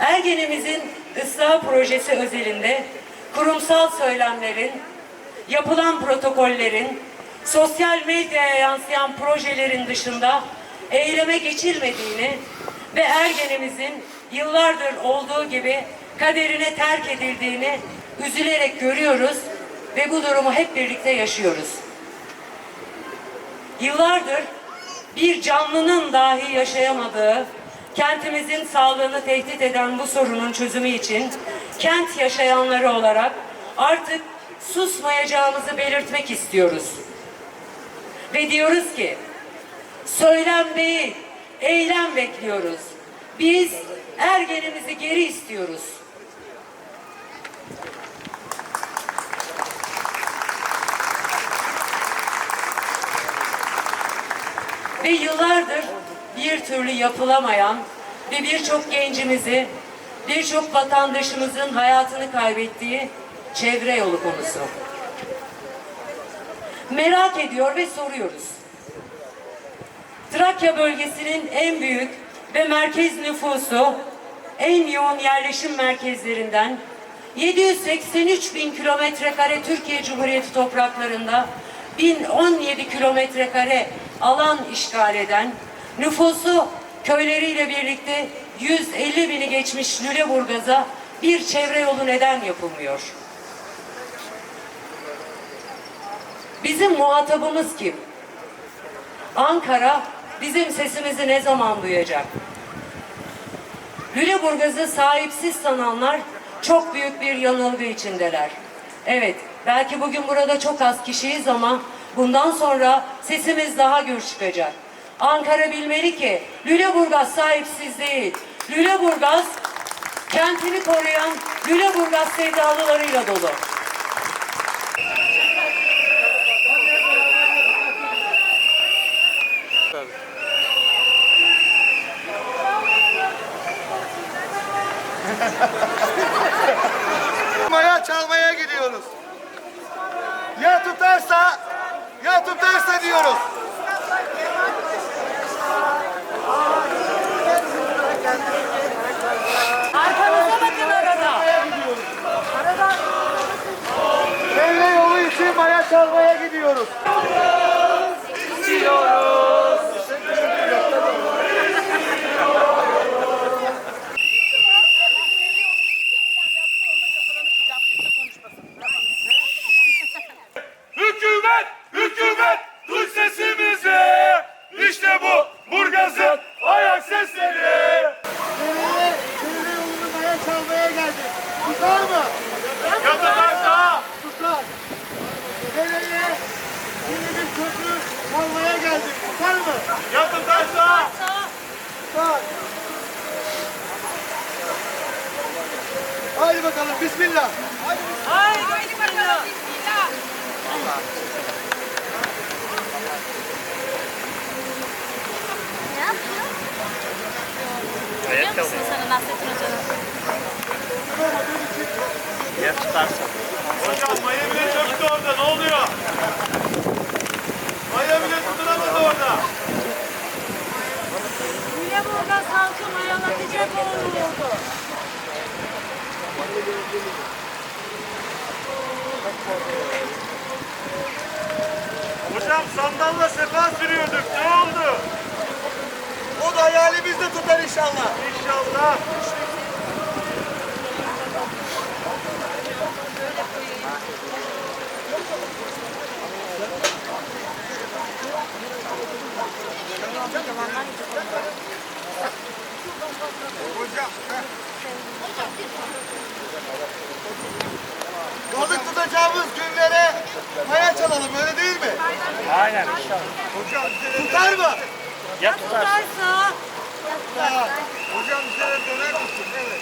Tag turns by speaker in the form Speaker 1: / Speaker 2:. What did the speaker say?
Speaker 1: Ergenimizin ıslah projesi özelinde kurumsal söylemlerin, yapılan protokollerin, sosyal medyaya yansıyan projelerin dışında eyleme geçilmediğini ve ergenimizin yıllardır olduğu gibi kaderine terk edildiğini üzülerek görüyoruz ve bu durumu hep birlikte yaşıyoruz. Yıllardır bir canlının dahi yaşayamadığı, kentimizin sağlığını tehdit eden bu sorunun çözümü için kent yaşayanları olarak artık susmayacağımızı belirtmek istiyoruz. Ve diyoruz ki, söylem değil, eylem bekliyoruz. Biz ergenimizi geri istiyoruz. Ve yıllardır bir türlü yapılamayan ve birçok gencimizi, birçok vatandaşımızın hayatını kaybettiği çevre yolu konusu. Merak ediyor ve soruyoruz. Trakya bölgesinin en büyük ve merkez nüfusu, en yoğun yerleşim merkezlerinden 783 bin kilometre kare Türkiye Cumhuriyeti topraklarında 1017 kilometre kare alan işgal eden, nüfusu köyleriyle birlikte 150 bini geçmiş Lüleburgaz'a bir çevre yolu neden yapılmıyor? Bizim muhatabımız kim? Ankara bizim sesimizi ne zaman duyacak? Lüleburgaz'ı sahipsiz sananlar çok büyük bir yanılgı içindeler. Evet, belki bugün burada çok az kişiyiz ama bundan sonra sesimiz daha gür çıkacak. Ankara bilmeli ki Lüleburgaz sahipsiz değil. Lüleburgaz kentini koruyan Lüleburgaz sevdalılarıyla dolu.
Speaker 2: Maya çalmaya gidiyoruz. Ya tutarsa, ya tutarsa diyoruz.
Speaker 1: Arkanıza bakın arada.
Speaker 2: Çevre yolu için maya çalmaya gidiyoruz.
Speaker 3: Hükümet, hükümet duy sesimizi. İşte bu Burgaz'ın ayak sesleri.
Speaker 2: Çevreye, çevre yolunu maya çalmaya geldik. Tutar mı?
Speaker 3: Yatarakta
Speaker 2: Tutar. Çevreye yeni bir köprü çalmaya geldik. Tutar mı?
Speaker 3: yatarakta
Speaker 2: Tutar. Haydi bakalım bismillah.
Speaker 1: Haydi bismillah.
Speaker 4: Ne yapıyor? Biliyor musun sana Nasrettin Hoca'nın?
Speaker 3: Hocam maya bile çöktü orada ne oluyor? Maya bile tutunamadı orada.
Speaker 1: Oldu.
Speaker 3: Hocam sandalla sefa sürüyorduk ne oldu?
Speaker 2: O da hayali bizde tutar inşallah.
Speaker 3: İnşallah.
Speaker 2: Balık tutacağımız günlere maya çalalım öyle değil mi?
Speaker 3: Aynen inşallah.
Speaker 2: Tutar mı?
Speaker 3: Ya tutarsa.
Speaker 1: Varsa
Speaker 2: Hocam bize döner misin? Evet.